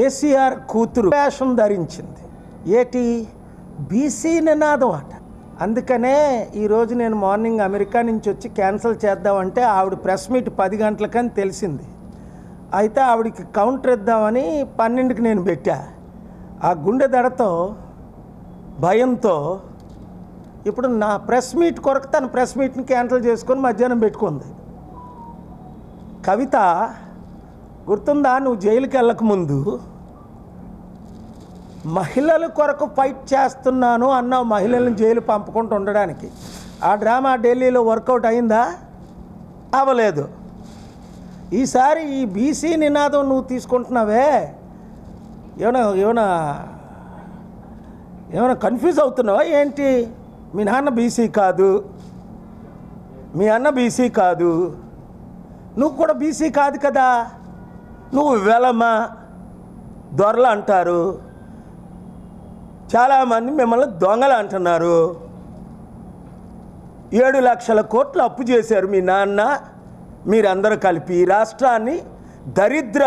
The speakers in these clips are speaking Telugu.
కేసీఆర్ కూతురు వేషం ధరించింది. ఏటి? బీసీ నినాదం అట అందుకనే ఈరోజు నేను మార్నింగ్ అమెరికా నుంచి వచ్చి క్యాన్సిల్ చేద్దామంటే ఆవిడ ప్రెస్ మీట్ పది గంటలకని తెలిసింది. అయితే ఆవిడకి కౌంటర్ ఇద్దామని పన్నెండుకి నేను పెట్టా. ఆ గుండె దడతో భయంతో ఇప్పుడు నా ప్రెస్ మీట్ కొరకు తన ప్రెస్ మీట్ని క్యాన్సిల్ చేసుకొని మధ్యాహ్నం పెట్టుకుంది. కవిత గుర్తుందా? నువ్వు జైలుకి వెళ్ళక ముందు మహిళల కొరకు ఫైట్ చేస్తున్నాను అన్న మహిళలను జైలు పంపకుండా ఉండడానికి. ఆ డ్రామా ఢిల్లీలో వర్కౌట్ అయిందా? అవ్వలేదు ఈసారి ఈ బీసీ నినాదం నువ్వు తీసుకుంటున్నావే? ఏమైనా ఏమైనా ఏమైనా కన్ఫ్యూజ్ అవుతున్నావా? ఏంటి? మీ నాన్న బీసీ కాదు. మీ అన్న బీసీ కాదు. నువ్వు కూడా బీసీ కాదు కదా. నువ్వు వెలమ? దొరలు అంటారు. చాలామంది మిమ్మల్ని దొంగలు అంటున్నారు. ఏడు లక్షల కోట్లు అప్పు చేశారు మీ నాన్న మీరందరూ కలిపి రాష్ట్రాన్ని దరిద్ర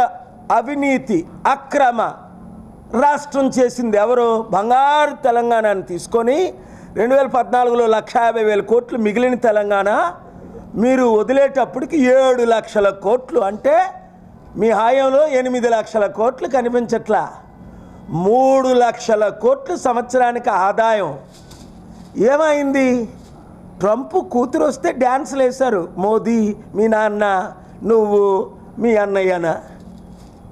అవినీతి అక్రమ రాష్ట్రం చేసింది ఎవరు? బంగారు తెలంగాణను తీసుకొని రెండు వేల పద్నాలుగులో లక్ష యాభై వేల కోట్లు మిగిలిన తెలంగాణ మీరు వదిలేటప్పటికి ఏడు లక్షల కోట్లు అంటే మీ హాయంలో ఎనిమిది లక్షల కోట్లు కనిపించట్లా? మూడు లక్షల కోట్లు సంవత్సరానికి ఆదాయం. ఏమైంది? ట్రంప్ కూతురు వస్తే డ్యాన్సులు వేశారు. మోదీ మీ నాన్న నువ్వు మీ అన్నయ్యన.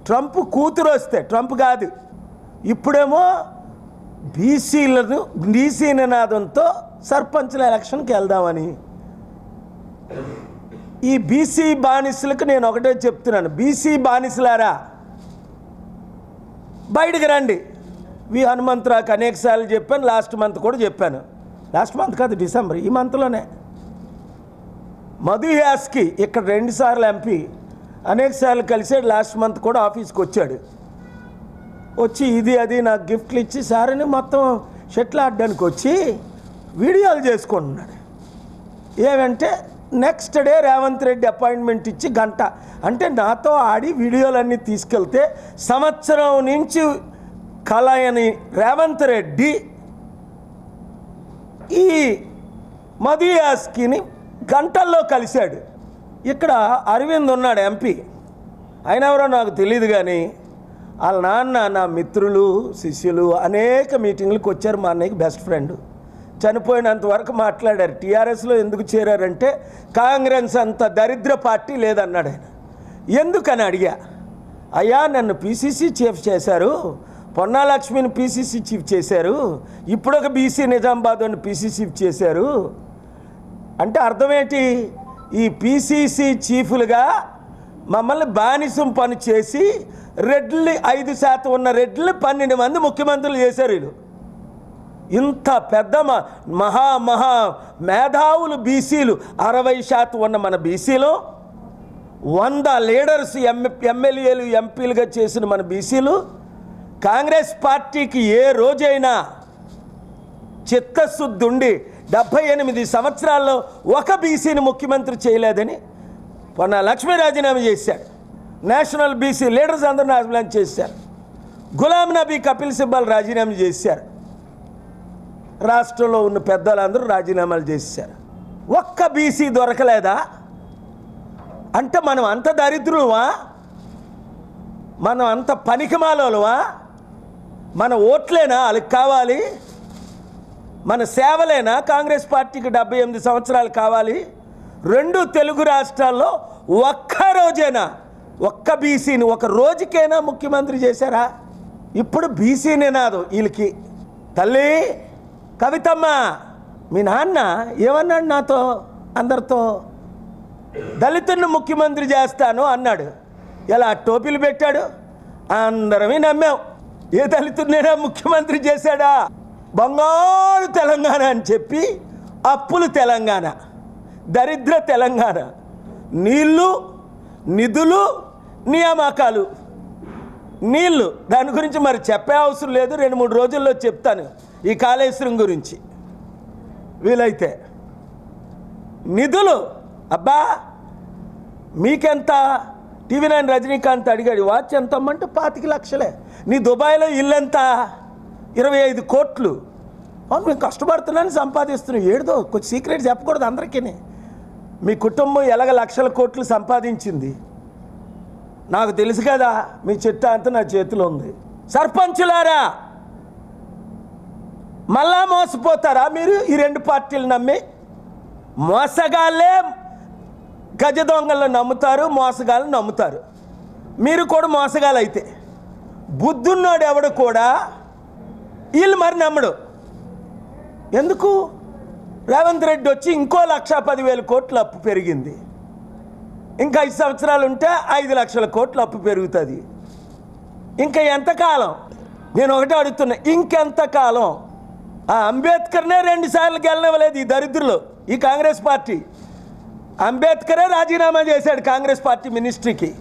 ట్రంప్ కూతురు వస్తే ట్రంప్ కాదు. ఇప్పుడేమో బీసీలను బీసీ నినాదంతో సర్పంచ్ల ఎలక్షన్కి వెళ్దామని. ఈ బీసీ బానిసలకు నేను ఒకటే చెప్తున్నాను. బీసీ బానిసలారా బయటికి రండి. వి హనుమంతరావుకి అనేకసార్లు చెప్పాను లాస్ట్ మంత్ కూడా చెప్పాను. లాస్ట్ మంత్ కాదు డిసెంబర్ ఈ మంత్లోనే. మధు యాస్కి ఇక్కడ రెండుసార్లు ఎంపీ అనేకసార్లు కలిసాడు లాస్ట్ మంత్ కూడా ఆఫీస్కి వచ్చాడు. వచ్చి ఇది అది నాకు గిఫ్ట్లు ఇచ్చి సారని మొత్తం షటిల్ ఆడడానికి వచ్చి వీడియోలు చేసుకుంటున్నాడు. ఏమంటే next day Revanth Reddy appointment ఇచ్చి గంట. అంటే నాతో ఆడి వీడియోలన్నీ తీసుకెళ్తే సంవత్సరం నుంచి కలయని రేవంత్ రెడ్డి ఈ మధుయాస్కిని గంటల్లో కలిశాడు. ఇక్కడ అరవింద్ ఉన్నాడు ఎంపీ ఆయన ఎవరో నాకు తెలియదు కానీ వాళ్ళ నాన్న నా మిత్రులు శిష్యులు అనేక మీటింగ్లకు వచ్చారు మా అన్నయ్యకి బెస్ట్ ఫ్రెండ్ చనిపోయినంత వరకు మాట్లాడారు. టీఆర్ఎస్లో ఎందుకు చేరారంటే కాంగ్రెస్ అంత దరిద్ర పార్టీ లేదన్నాడు ఆయన. ఎందుకని అడిగా? అయ్యా నన్ను పీసీసీ చీఫ్ చేశారు పొన్నాలక్ష్మిని పీసీసీ చీఫ్ చేశారు ఇప్పుడు ఒక బీసీ నిజామాబాద్ అని పీసీసీ చేశారు. అంటే అర్థమేంటి? ఈ పీసీసీ చీఫ్లుగా మమ్మల్ని బానిసం పని చేసి రెడ్లు ఐదు శాతం ఉన్న రెడ్లు పన్నెండు మంది ముఖ్యమంత్రులు చేశారు వీళ్ళు. ఇంత పెద్ద మహా మహా మేధావులు బీసీలు అరవై శాతం ఉన్న మన బీసీలో వంద లీడర్స్ ఎమ్ ఎమ్మెల్యేలు ఎంపీలుగా చేసిన మన బీసీలు కాంగ్రెస్ పార్టీకి ఏ రోజైనా చిత్తశుద్ధి ఉండి డెబ్భై ఎనిమిది సంవత్సరాల్లో ఒక బీసీని ముఖ్యమంత్రి చేయలేదని పొన్న లక్ష్మీ రాజీనామా చేశాడు. నేషనల్ బీసీ లీడర్స్ అందరూ రాజీనామా చేశారు. గులాం నబీ కపిల్ సిబ్బల్ రాజీనామా చేశారు. రాష్ట్రంలో ఉన్న పెద్దలందరూ రాజీనామాలు చేశారు. ఒక్క బీసీ దొరకలేదా? అంటే మనం అంత దరిద్రులమా మనం అంత పనికిమాలోలువా? మన ఓట్లేనా? వాళ్ళకి కావాలి. మన సేవలేనా? కాంగ్రెస్ పార్టీకి డెబ్బై ఎనిమిది సంవత్సరాలు కావాలి. రెండు తెలుగు రాష్ట్రాల్లో ఒక్క రోజైనా ఒక్క బీసీని ఒక రోజుకైనా ముఖ్యమంత్రి చేశారా? ఇప్పుడు బీసీ నినాదం వీళ్ళకి. తల్లి! కవితమ్మ మీ నాన్న ఏమన్నాడు నాతో అందరితో? దళితులను ముఖ్యమంత్రి చేస్తాను అన్నాడు. ఎలా టోపీలు పెట్టాడు? అందరమే నమ్మాం. ఏ దళితుడినైనా ముఖ్యమంత్రి చేశాడా? బంగారు తెలంగాణ అని చెప్పి అప్పులు తెలంగాణ దరిద్ర తెలంగాణ. నీళ్ళు నిధులు నియామకాలు. నీళ్ళు దాని గురించి మరి చెప్పే అవసరం లేదు. రెండు మూడు రోజుల్లో చెప్తాను. ఈ కాళేశ్వరం గురించి. వీలైతే నిధులు. అబ్బా! మీకెంత? టీవీ నైన్ రజనీకాంత్ అడిగాడు వాచ్ ఎంత అమ్మంటే పాతిక లక్షలే. నీ దుబాయ్లో ఇల్లు ఎంత ఇరవై ఐదు కోట్లు. అవును మేము కష్టపడుతున్నాను సంపాదిస్తున్నాను ఏడుదో కొంచెం సీక్రెట్ చెప్పకూడదు అందరికీ మీ కుటుంబం ఎలాగ లక్షల కోట్లు సంపాదించింది? నాకు తెలుసు కదా మీ చెట్టు అంతా నా చేతిలో ఉంది. సర్పంచులారా మళ్ళా మోసపోతారా మీరు? ఈ రెండు పార్టీలు నమ్మి మోసగాళ్ళే గజ దొంగలను నమ్ముతారు మోసగాళ్ళు నమ్ముతారు. మీరు కూడా మోసగాళ్ళు అయితే బుద్ధున్నోడు ఎవడు కూడా వీళ్ళు మరి నమ్మడు. ఎందుకు? రేవంత్ రెడ్డి వచ్చి ఇంకో లక్ష పదివేల కోట్ల అప్పు పెరిగింది. ఇంకా ఐదు సంవత్సరాలు ఉంటే ఐదు లక్షల కోట్ల అప్పు పెరుగుతుంది. ఇంకా ఎంతకాలం? నేను ఒకటే అడుగుతున్నా ఇంకెంతకాలం? ఆ అంబేద్కర్నే రెండుసార్లు గెలనివ్వలేదు ఈ దరిద్రులు ఈ కాంగ్రెస్ పార్టీ. అంబేద్కరే రాజీనామా చేశాడు కాంగ్రెస్ పార్టీ మినిస్ట్రీకి.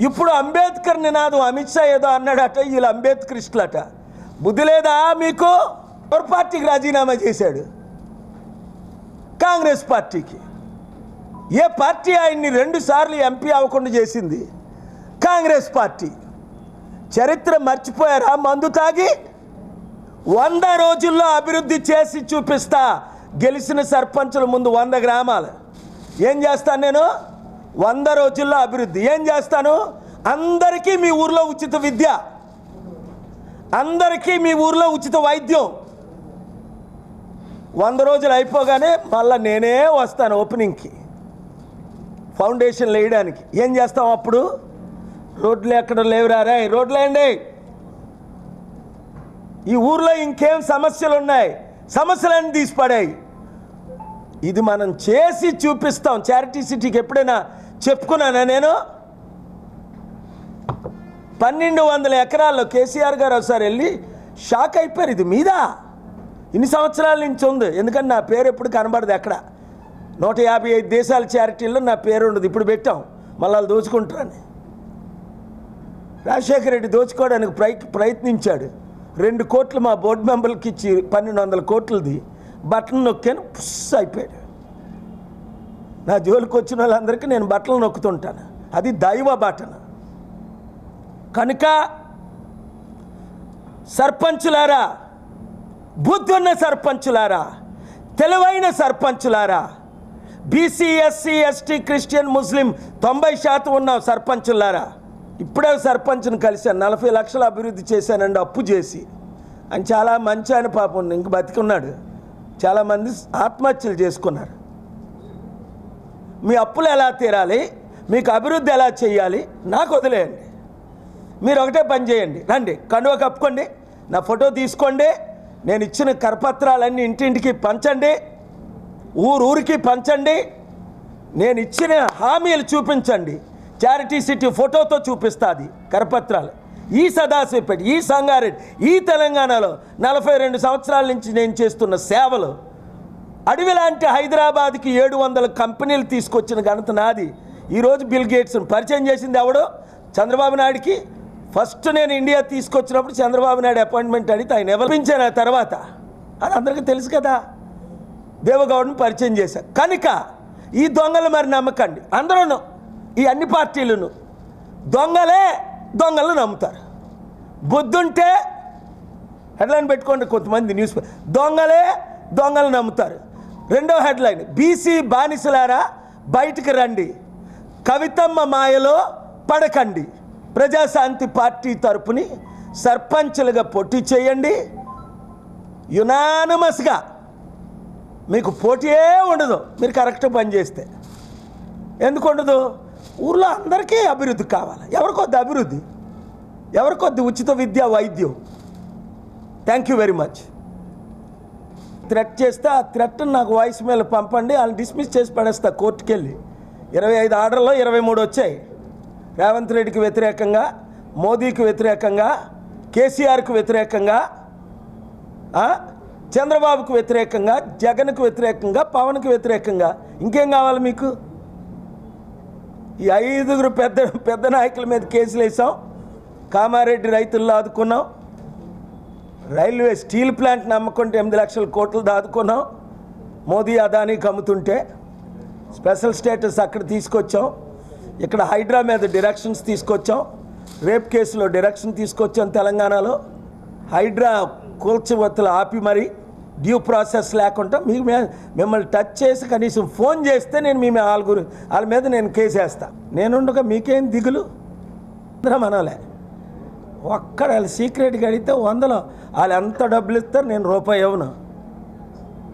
ఇప్పుడు అంబేద్కర్ నినాదం అమిత్ షా ఏదో అన్నాడట వీళ్ళు అంబేద్కరిస్టులట. బుద్ధి లేదా మీకు? ఎవరి పార్టీకి రాజీనామా చేశాడు? కాంగ్రెస్ పార్టీకి. ఏ పార్టీ ఆయన్ని రెండు సార్లు ఎంపీ అవ్వకుండా చేసింది? Congress party. చరిత్ర మర్చిపోయారా? మందు తాగి వంద రోజుల్లో అభివృద్ధి చేసి చూపిస్తా. గెలిచిన సర్పంచుల ముందు వంద గ్రామాలు. ఏం చేస్తాను నేను? వంద రోజుల్లో అభివృద్ధి. ఏం చేస్తాను? అందరికీ మీ ఊర్లో ఉచిత విద్య. అందరికీ మీ ఊర్లో ఉచిత వైద్యం. వంద రోజులు అయిపోగానే మళ్ళీ నేనే వస్తాను ఓపెనింగ్కి. ఫౌండేషన్ వేయడానికి ఏం చేస్తాం అప్పుడు? రోడ్లు ఎక్కడ లేవురారా రోడ్లు వేయండి ఈ ఊర్లో ఇంకేం సమస్యలు ఉన్నాయి సమస్యలన్నీ తీసిపడాయి. ఇది మనం చేసి చూపిస్తాం. చారిటీ సిటీకి ఎప్పుడైనా చెప్పుకున్నానా నేను? పన్నెండు వందల ఎకరాల్లో కేసీఆర్ గారు ఒకసారి వెళ్ళి షాక్ అయిపోయారు. ఇది మీదా? ఇన్ని సంవత్సరాల నుంచి ఉంది. ఎందుకంటే నా పేరు ఎప్పుడు కనబడదు ఎక్కడ? నూట యాభై ఐదు దేశాల చారిటీల్లో నా పేరు ఉండదు. ఇప్పుడు పెట్టాం. మళ్ళీ దోచుకుంటారని. రాజశేఖర రెడ్డి దోచుకోవడానికి ప్రయత్నించాడు. రెండు కోట్లు మా బోర్డు మెంబర్లకి ఇచ్చి పన్నెండు వందల కోట్లది. బట్టలు నొక్కాను పుస్ అయిపోయాడు. నా జోలికి వచ్చిన వాళ్ళందరికీ నేను బట్టలు నొక్కుతుంటాను. అది దైవ బటన కనుక సర్పంచులారా బుద్ధున్న సర్పంచులారా తెలివైన సర్పంచులారా BC SC ST Christian Muslim తొంభై శాతం ఉన్న సర్పంచులారా ఇప్పుడే సర్పంచ్ని కలిశాను నలభై లక్షలు అభివృద్ధి చేశానండి అప్పు చేసి. అని చాలా మంచి ఆయన పాపం ఇంక బతికున్నాడు. చాలామంది ఆత్మహత్యలు చేసుకున్నారు. మీ అప్పులు ఎలా తీరాలి? మీకు అభివృద్ధి ఎలా చేయాలి? నాకు వదిలేయండి. మీరు ఒకటే పని చేయండి. రండి కండువ కప్పుకోండి నా ఫోటో తీసుకోండి నేను ఇచ్చిన కరపత్రాలన్నీ ఇంటింటికి పంచండి ఊరు ఊరికి పంచండి నేను ఇచ్చిన హామీలు చూపించండి. చారిటీ సిటీ ఫోటోతో చూపిస్తుంది కరపత్రాలు. ఈ సదాశివపేట ఈ సంగారెడ్డి ఈ తెలంగాణలో నలభై రెండు సంవత్సరాల నుంచి నేను చేస్తున్న సేవలు అడవి లాంటి హైదరాబాద్కి ఏడు వందల కంపెనీలు తీసుకొచ్చిన ఘనత నాది. ఈరోజు బిల్ గేట్స్ను పరిచయం చేసింది ఎవడో? చంద్రబాబు నాయుడికి. ఫస్ట్ నేను ఇండియా తీసుకొచ్చినప్పుడు చంద్రబాబు నాయుడు అపాయింట్మెంట్ అడిగితే ఆయన నిర్వహించాను ఆ తర్వాత. అది అందరికీ తెలుసు కదా. దేవగౌడని పరిచయం చేశారు. కనుక ఈ దొంగలు మరి నమ్మకండి. అందరూ ఈ అన్ని పార్టీలను దొంగలే దొంగలు నమ్ముతారు. బుద్ధుంటే హెడ్లైన్ పెట్టుకోండి కొంతమంది న్యూస్ దొంగలే దొంగలు నమ్ముతారు. రెండో హెడ్లైన్ బీసీ బానిసలారా బయటికి రండి. కవితమ్మ మాయలో పడకండి. ప్రజాశాంతి పార్టీ తరపుని సర్పంచులుగా పోటీ చేయండి. యునానమస్గా మీకు పోటీయే ఉండదు మీరు కరెక్ట్ పని చేస్తే. ఎందుకు ఉండదు? ఊర్లో అందరికీ అభివృద్ధి కావాలి. ఎవరికొద్ది అభివృద్ధి? ఎవరికొద్ది ఉచిత విద్య వైద్యం? Thank you very much threat చేస్తే ఆ థ్రెట్ నాకు వాయిస్ మెయిల్ పంపండి. వాళ్ళని డిస్మిస్ చేసి పడేస్తా కోర్టుకెళ్ళి. ఇరవై ఐదు ఆర్డర్లో ఇరవై మూడు వచ్చాయి. రేవంత్ రెడ్డికి వ్యతిరేకంగా మోదీకి వ్యతిరేకంగా కేసీఆర్కు వ్యతిరేకంగా చంద్రబాబుకు వ్యతిరేకంగా జగన్కు వ్యతిరేకంగా పవన్కు వ్యతిరేకంగా. ఇంకేం కావాలి మీకు? ఈ ఐదుగురు పెద్ద పెద్ద నాయకుల మీద కేసులు వేసాం. కామారెడ్డి రైతుల్లో ఆదుకున్నాం. రైల్వే స్టీల్ ప్లాంట్ నమ్మకుంటే ఎనిమిది లక్షల కోట్లు దాదుకున్నాం. మోదీ అదానీకి అమ్ముతుంటే స్పెషల్ స్టేటస్ అక్కడ తీసుకొచ్చాం. ఇక్కడ హైడ్రా మీద డిరెక్షన్స్ తీసుకొచ్చాం. రేప్ కేసులో డిరెక్షన్ తీసుకొచ్చాం తెలంగాణలో. హైడ్రా కూల్చవత్తులు ఆపి మరి డ్యూ ప్రాసెస్ లేకుండా మీకు మిమ్మల్ని టచ్ చేసి కనీసం ఫోన్ చేస్తే నేను మీ వాళ్ళ గురి వాళ్ళ మీద నేను కేసు వేస్తా. నేనుండగా మీకేం దిగులు? మనలే ఒక్కడ వాళ్ళు సీక్రెట్గా అడిగితే వందలో వాళ్ళు ఎంత డబ్బులు ఇస్తారు నేను రూపాయి ఇవ్వను.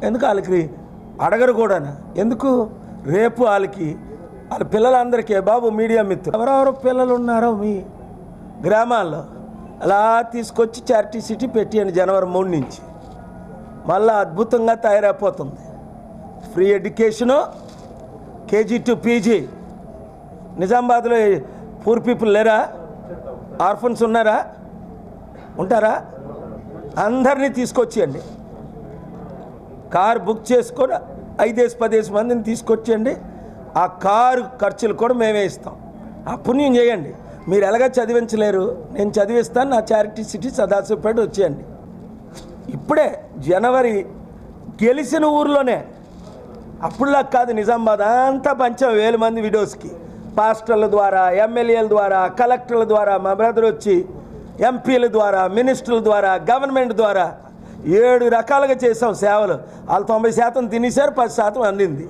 ఎందుకు వాళ్ళకి అడగరు కూడా ఎందుకు? రేపు వాళ్ళకి వాళ్ళ పిల్లలందరికీ బాబు మీడియా మిత్రులు ఎవరెవరు పిల్లలు ఉన్నారో మీ గ్రామాల్లో అలా తీసుకొచ్చి చారిటీ సిటీ పెట్టియండి జనవరి మూడు నుంచి. మళ్ళా అద్భుతంగా తయారైపోతుంది. Free education KG to PG నిజామాబాద్లో పూర్ పీపుల్ లేరా? ఆర్ఫన్స్ ఉన్నారా? ఉంటారా? అందరినీ తీసుకొచ్చేయండి. కారు బుక్ చేసుకొని ఐదేసి పదేసి మందిని తీసుకొచ్చేయండి. ఆ కారు ఖర్చులు కూడా మేమే ఇస్తాం. ఆ పుణ్యం చేయండి. మీరు ఎలాగ చదివించలేరు? నేను చదివిస్తాను నా చారిటీ సిటీ సదాశివపేట వచ్చేయండి. ఇప్పుడే జనవరి గెలిచిన ఊర్లోనే అప్పుడులా కాదు నిజామాబాద్ అంతా పంచాం వేల మంది విడోస్కి. పాస్టర్ల ద్వారా ఎమ్మెల్యేల ద్వారా కలెక్టర్ల ద్వారా మా బ్రదర్ వచ్చి ఎంపీల ద్వారా మినిస్టర్ల ద్వారా గవర్నమెంట్ ద్వారా ఏడు రకాలుగా చేసాం సేవలు. వాళ్ళు తొంభై శాతం తినేశారు పది శాతం అందింది.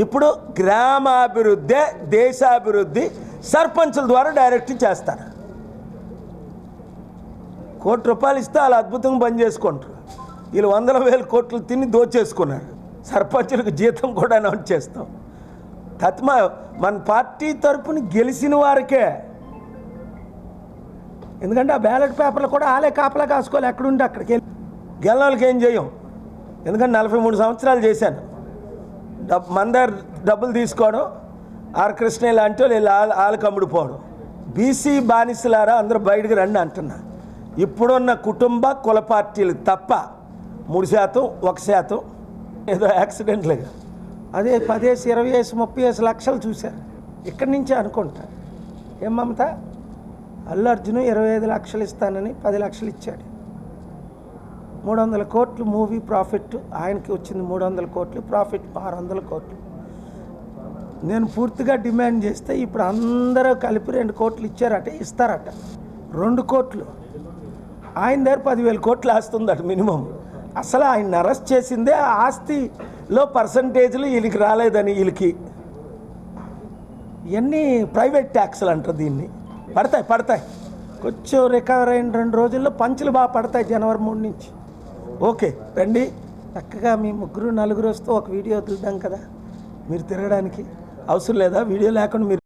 ఇప్పుడు గ్రామాభివృద్ధి దేశాభివృద్ధి సర్పంచుల ద్వారా డైరెక్ట్ చేస్తారు. కోటి రూపాయలు ఇస్తే వాళ్ళు అద్భుతంగా పని చేసుకుంటారు. వీళ్ళు వందల వేల కోట్లు తిని దోచేసుకున్నారు. సర్పంచులకు జీతం కూడా అనౌన్స్ చేస్తాం. తత్మా మన పార్టీ తరపున గెలిచిన వారికే. ఎందుకంటే ఆ బ్యాలెట్ పేపర్లు కూడా ఆలే కాపలా కాసుకోవాలి. ఎక్కడుంటే అక్కడికి వెళ్ళి. గెలిన వాళ్ళకి ఏం చేయం? ఎందుకంటే నలభై మూడు సంవత్సరాలు చేశాను. డబ్ మన దగ్గర డబ్బులు తీసుకోవడం ఆర్ కృష్ణ లాంటి వాళ్ళు వీళ్ళు ఆలు ఆలకు అమ్ముడుపోవడం బీసీ బానిసలారా అందరూ బయటకు రండి అంటున్నా. ఇప్పుడున్న కుటుంబ కుల పార్టీలు తప్ప మూడు శాతం ఒక శాతం ఏదో యాక్సిడెంట్లుగా అదే పదేసి ఇరవై వేసి ముప్పై వేసి లక్షలు చూశారు. ఇక్కడి నుంచే అనుకుంటా. ఏం మమత? అల్లు అర్జున్ ఇరవై ఐదు లక్షలు ఇస్తానని పది లక్షలు ఇచ్చాడు. మూడు వందల కోట్లు మూవీ ప్రాఫిట్. ఆయనకి వచ్చింది మూడు వందల కోట్లు ప్రాఫిట్ ఆరు వందల కోట్లు. నేను పూర్తిగా డిమాండ్ చేస్తే ఇప్పుడు అందరూ కలిపి రెండు కోట్లు ఇచ్చారట ఇస్తారట. రెండు కోట్లు. ఆయన దగ్గర పదివేల కోట్లు ఆస్తుందట మినిమం. అసలు ఆయన అరెస్ట్ చేసిందే ఆ ఆస్తిలో పర్సంటేజ్లు వీళ్ళకి రాలేదని వీళ్ళకి. ఇవన్నీ ప్రైవేట్ ట్యాక్స్లు అంటారు దీన్ని. పడతాయి పడతాయి. కొంచెం రికవర్ అయిన రెండు రోజుల్లో పంచులు బాగా పడతాయి జనవరి మూడు నుంచి. ఓకే రండి. చక్కగా మీ ముగ్గురు నలుగురు వస్తూ ఒక వీడియో వదులుదాం కదా. మీరు తిరగడానికి అవసరం లేదా? వీడియో లేకుండా మీరు